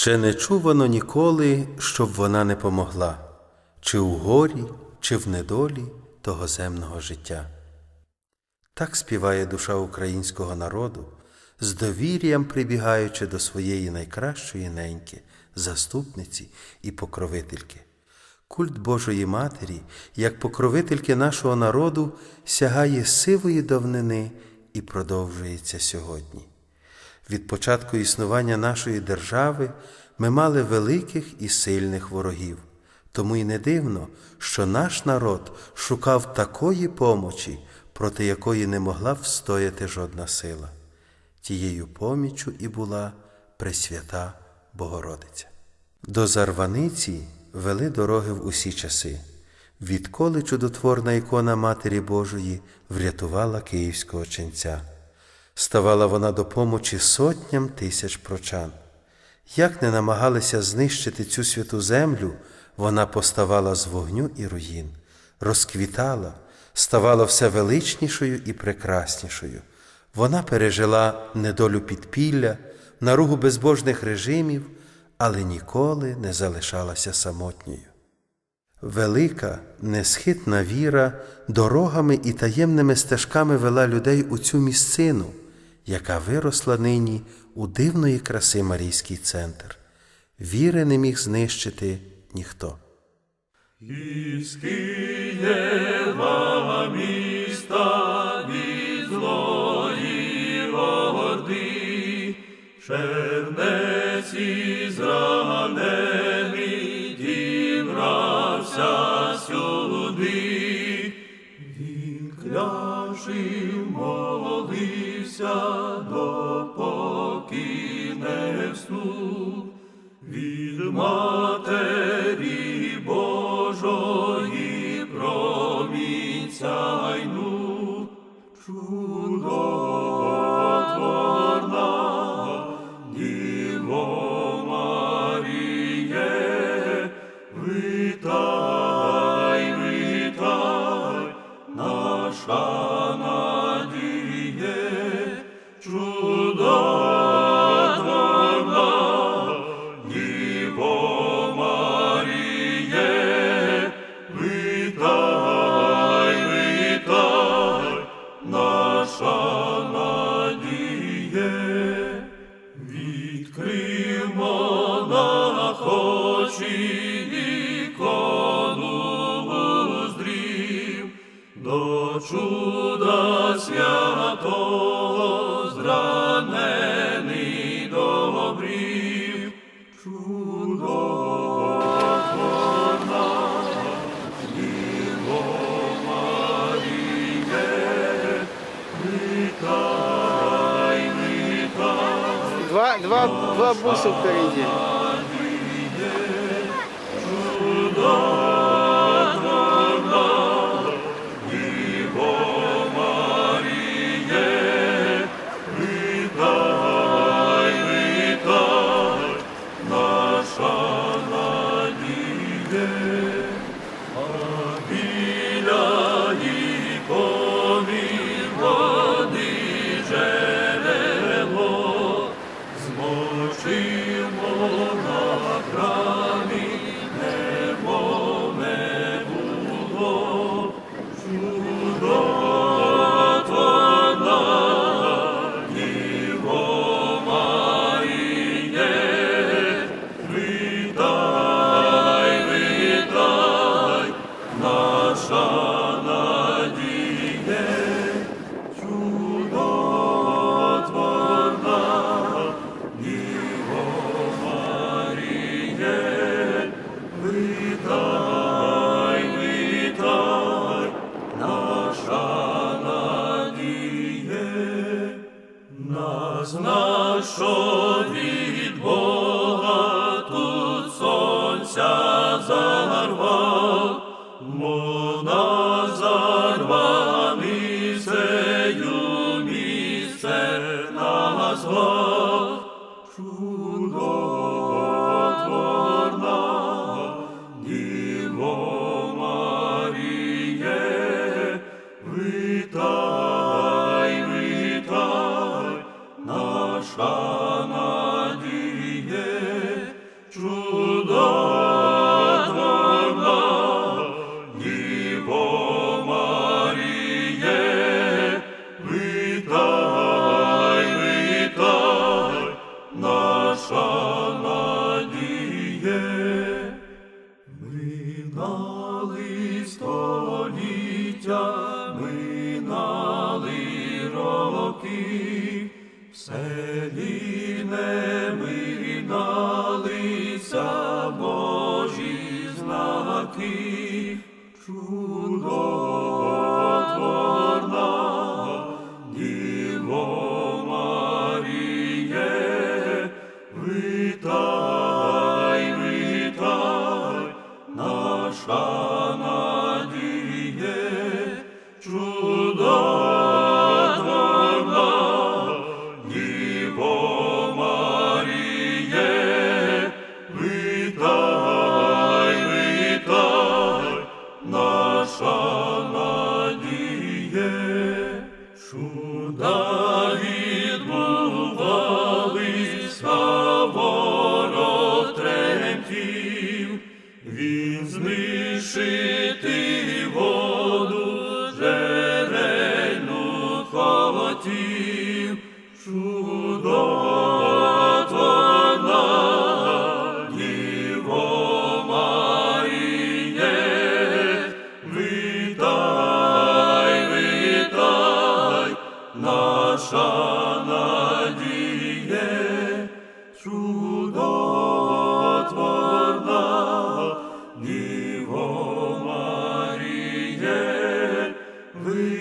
Ще не чувано ніколи, щоб вона не помогла, чи у горі, чи в недолі того земного життя. Так співає душа українського народу, з довір'ям прибігаючи до своєї найкращої неньки, заступниці і покровительки. Культ Божої Матері, як покровительки нашого народу, сягає сивої давнини і продовжується сьогодні. Від початку існування нашої держави ми мали великих і сильних ворогів. Тому й не дивно, що наш народ шукав такої помочі, проти якої не могла встояти жодна сила. Тією поміччю і була Пресвята Богородиця. До Зарваниці вели дороги в усі часи, відколи чудотворна ікона Матері Божої врятувала київського ченця. Ставала вона до помочі сотням тисяч прочан. Як не намагалися знищити цю святу землю, вона поставала з вогню і руїн, розквітала, ставала все величнішою і прекраснішою. Вона пережила недолю підпілля, наругу безбожних режимів, але ніколи не залишалася самотньою. Велика, несхитна віра дорогами і таємними стежками вела людей у цю місцину, яка виросла нині у дивної краси Марійський центр. Віри не міг знищити ніхто. Із Києва міста від злої чернець із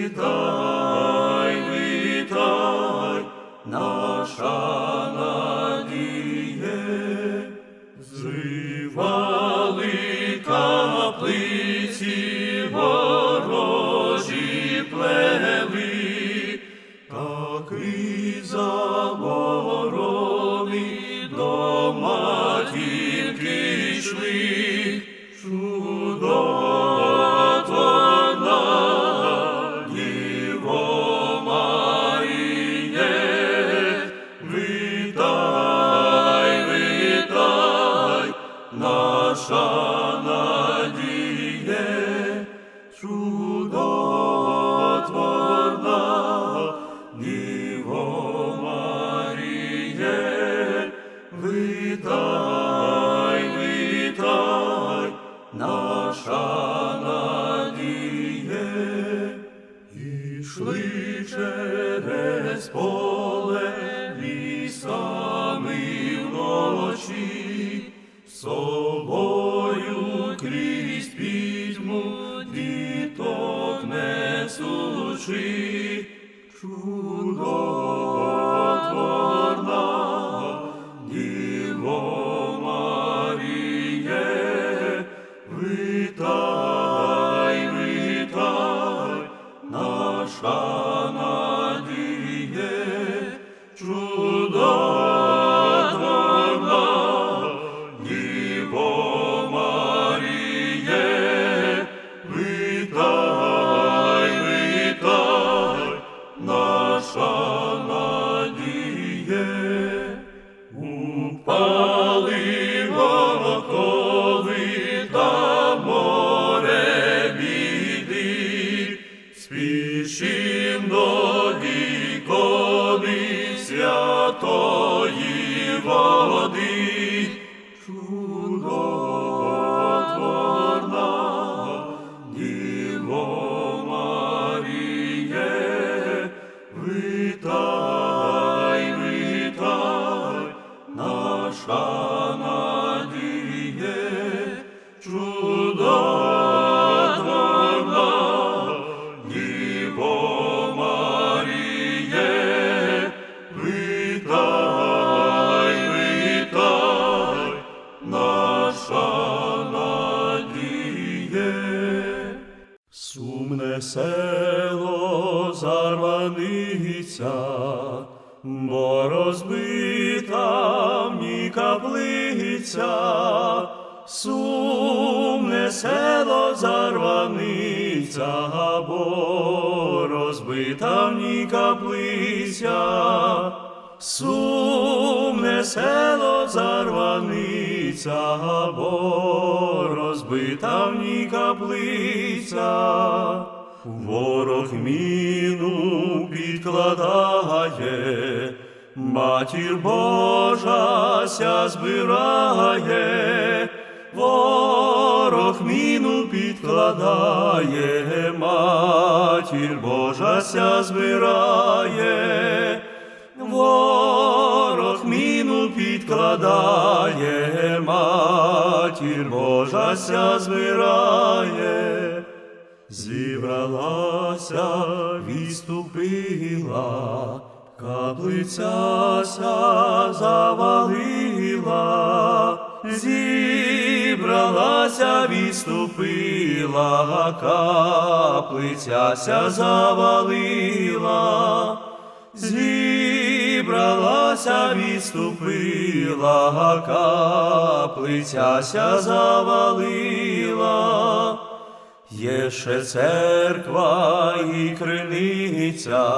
витай, каплиця, сумне село зарваниця, каплиця, бо розбита в ній каплиця. Ворог міну підкладає, матір Божа ся збирає, ворог міну підкладає, матір Божа ся збирає, ворог підкладає, матір Божа ся збирає. Зібралася, відступила, каплиця ся завалила, зібралася, відступила, каплиця ся завалила, зібралася, відступила, каплиця ся завалила. Є ще церква і криниця,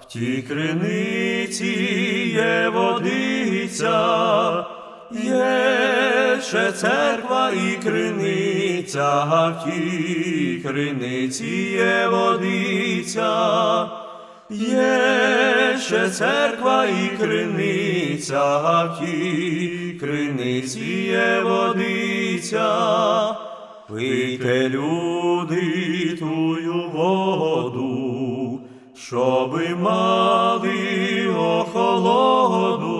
в тій криниці є водиця, є ще церква і криниця, в тій криниці є водиця, є ще церква і криниця, тій криниці є водиця. Пийте, люди, тую воду, щоби мали охолоду.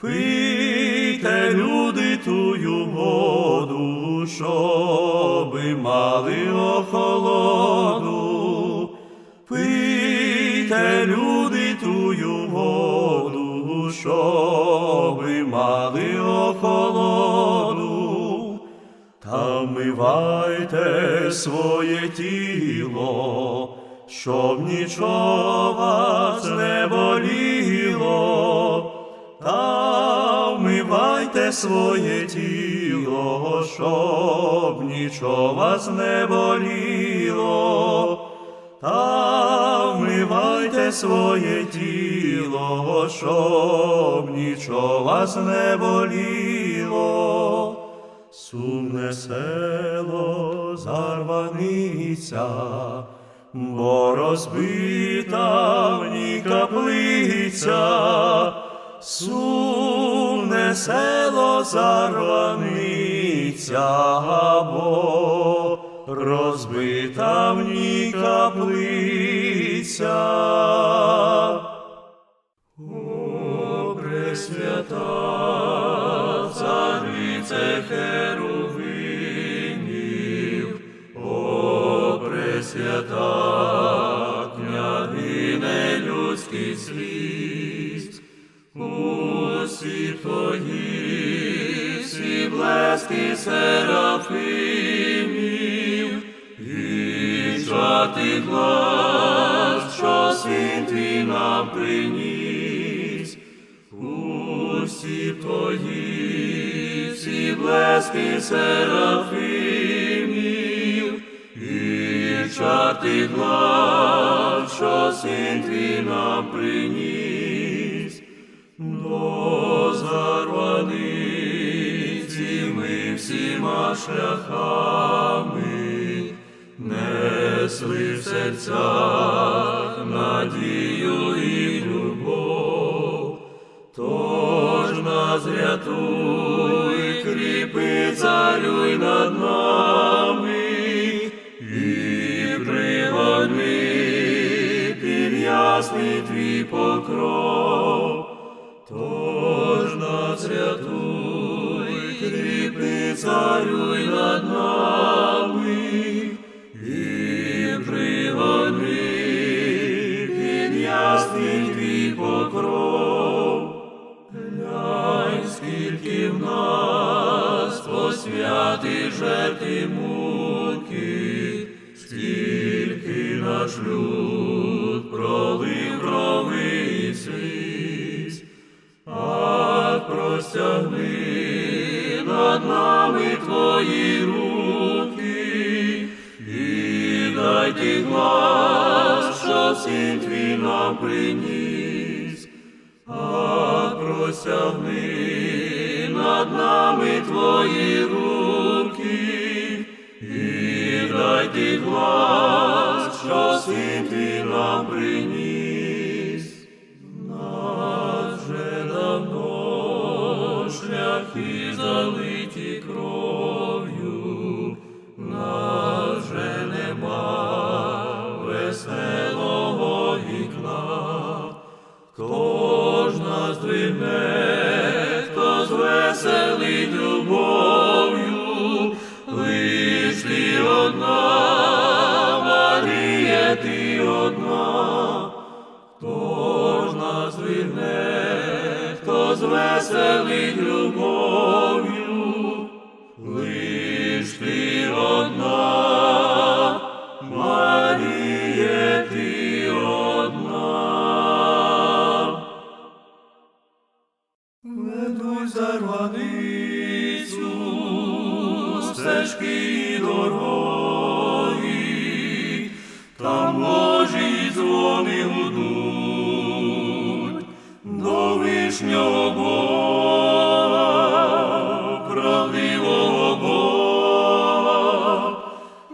Пийте, люди, тую воду, щоби мали охолоду. Пийте, люди, тую воду, щоби мали охолоду. Та вмивайте своє тіло, щоб нічого вас не боліло. Та вмивайте своє тіло, щоб нічого вас не боліло. Своє тіло, щоб нічого вас не боліло. Сумне село зарваниця, бо розбита в ній каплиця, сумне село зарваниця, бо розбита в ній каплиця. Блески серафимів, і чати глас, що син твій нам приніс, усі твої, всі блески серафимів, і чати глас, що син твій нам приніс, до зарваниці ми всіма шляхами несли в серцях надію і любов. Тож нас рятуй, кріпи, царюй над нами, і пригодни під ясний твій покров. Царюй над нами, і пригони під ясний твій покров. Глянь, скільки в нас посвяти жертви муки, вишнього правдивого Бога,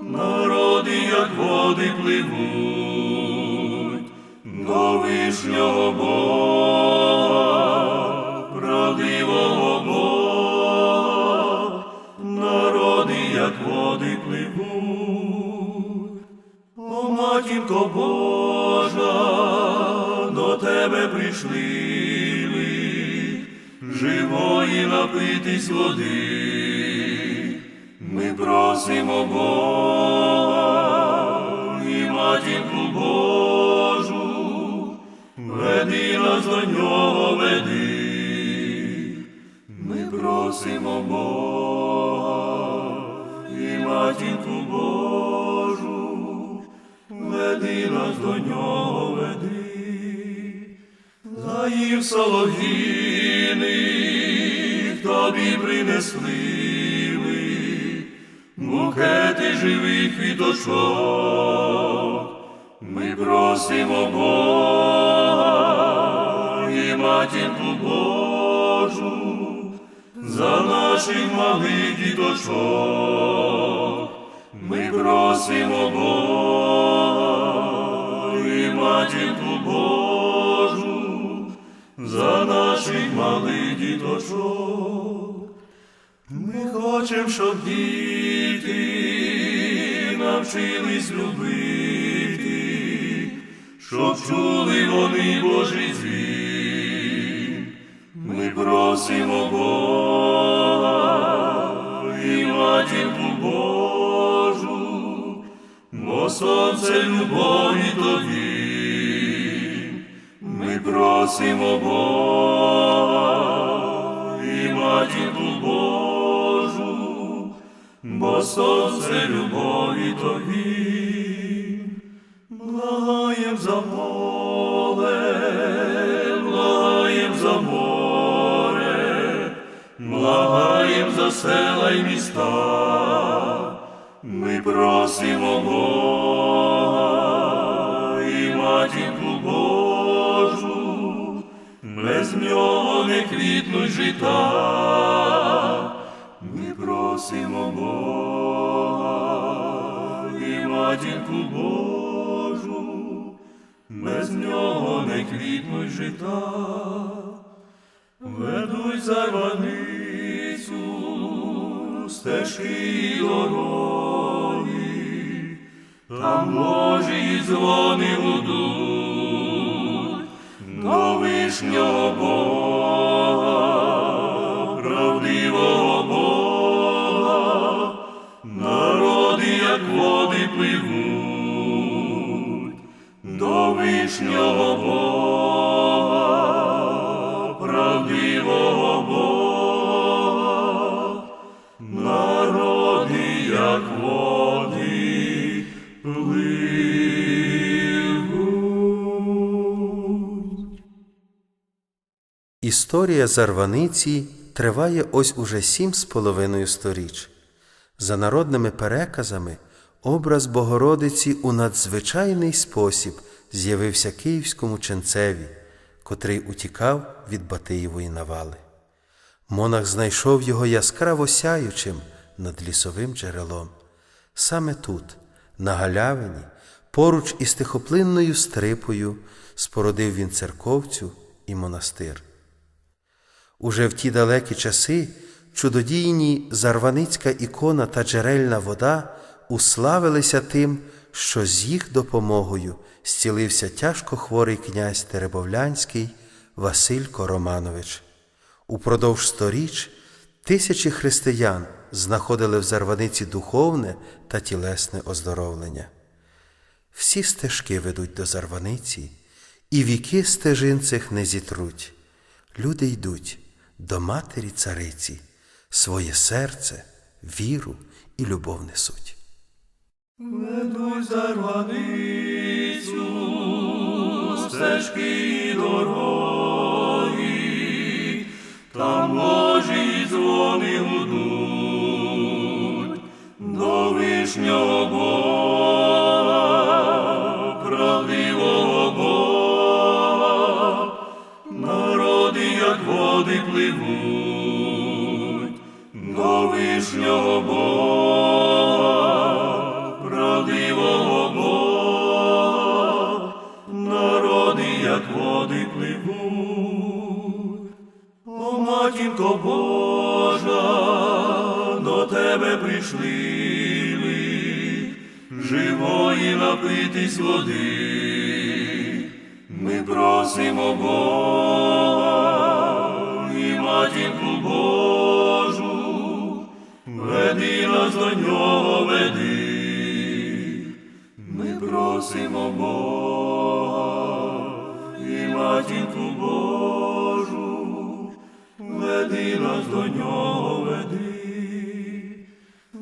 народи, як води пливуть, до вишнього Бога, напитись води. Ми просимо Бога і матінку Божу, веди нас до нього, веди. Ми просимо Бога і матінку Божу, веди нас до нього, веди. Заїв Сологіни, тобі принесли ми, букети живих квіточок. Ми просимо Бога і матінку Божу, за наших малих діточок. Ми просимо Бога і матінку Божу, за наших малих діточок. Ми хочемо, щоб діти навчились любити, щоб чули вони Божий звін. Ми просимо Бога і матінку Божу, бо сонце любові тобі. Просимо Бога і матінку Божу, бо сонце любові тобі. Благаєм за поле, благаєм за море, благаєм за села й міста. Ми просимо Бога і матінку нього не квітнуть жита. Ми просимо Бога і матінку Божу, без нього не квітнуть жита. Ведуть зарваницю, стежки й дороги, там Божі дзвони гудуть, до вишнього Бога, правдивого Бога, народи, як води пливуть, до вишнього Бога, правдивого Бога, народи, як води Історія зарваниці триває ось уже сім з половиною сторіч. За народними переказами, образ Богородиці у надзвичайний спосіб з'явився київському ченцеві, котрий утікав від Батиєвої навали. Монах знайшов його яскраво сяючим над лісовим джерелом. Саме тут, на галявині, поруч із тихоплинною стрипою, спородив він церковцю і монастир. Уже в ті далекі часи чудодійні зарваницька ікона та джерельна вода уславилися тим, що з їх допомогою зцілився тяжко хворий князь Теребовлянський Василько Романович. Упродовж сторіч тисячі християн знаходили в зарваниці духовне та тілесне оздоровлення. Всі стежки ведуть до зарваниці, і віки стежин цих не зітруть. Люди йдуть до матері цариці, своє серце, віру і любов несуть. Ведуй зарваницю, стежки і дороги, там Божі дзвони гудуть, до вишнього Бога, води пливуть, до вишнього Бога, правдивого Бога, народи, як води пливуть. О, матінко Божа, до тебе прийшли ми, живої напитись води. Ми просимо Бога до нього веди. Ми просимо Бога і матінку Божу, веди нас до нього веди.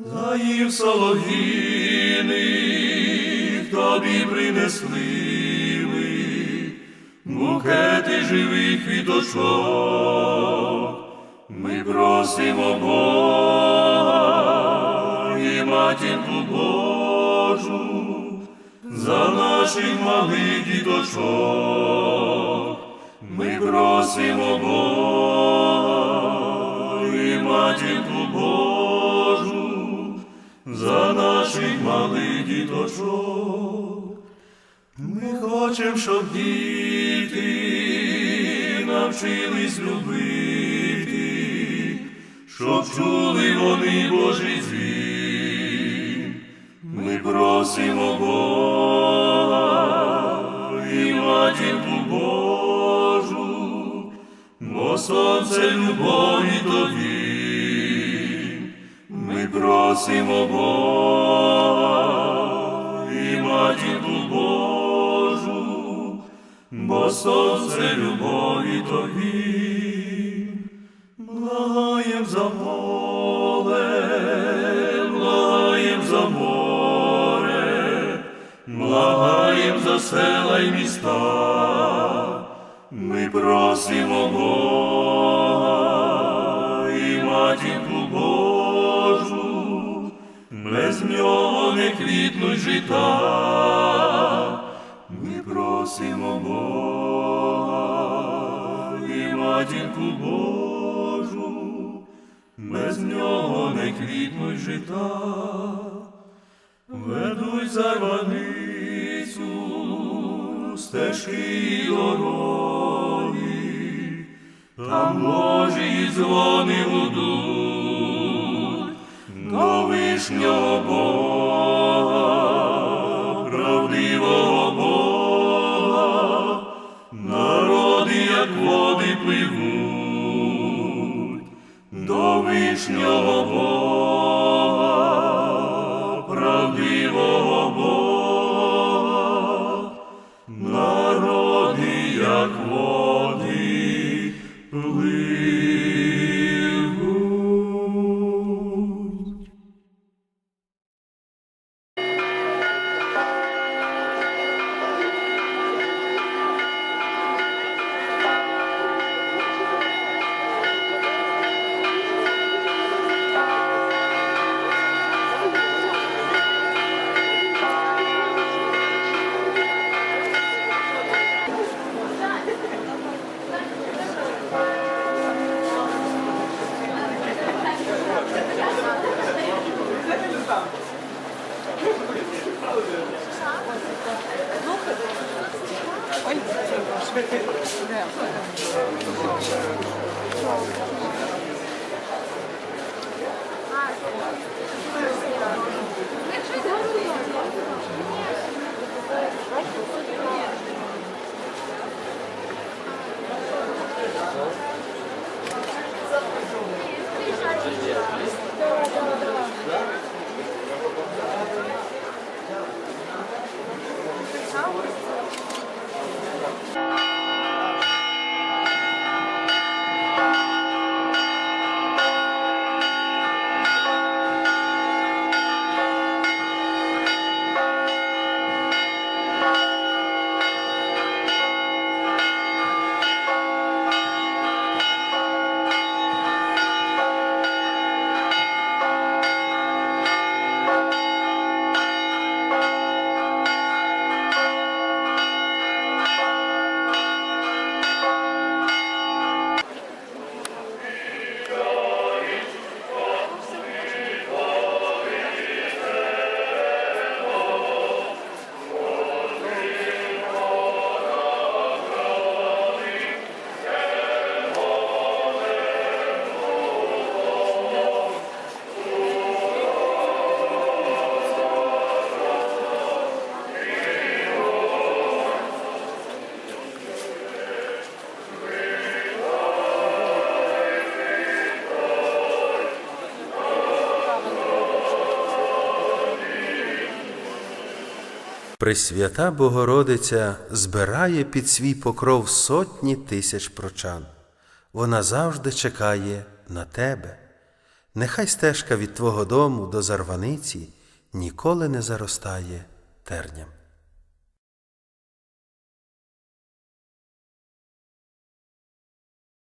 Заїв Сологіни, тобі принесли ми, букети живих квіточок. Ми просимо Бога матінку Божу, за наших малих діточок. Ми просимо Бога і матінку Божу, за наших малих діточок. Ми хочемо, щоб діти навчились любити, щоб чули вони Божий звін. Просимо Бога і матінку Божу, бо сонце любові тобі. Ми просимо Бога і матінку Божу, бо сонце любові тобі. Благаєм села й міста. Ми просимо Бога і матінку Божу, без нього не квітнуть жита. Ми просимо Бога і матінку Божу, без нього не квітнуть жита. Ведуть зарваницю, стежки дороги, там Божі дзвони гудуть, до вишнього Бога, правдивого Бога, народи, як води пливуть, до вишнього Бога, Пресвята Богородиця збирає під свій покров сотні тисяч прочан. Вона завжди чекає на тебе. Нехай стежка від твого дому до зарваниці ніколи не заростає терням.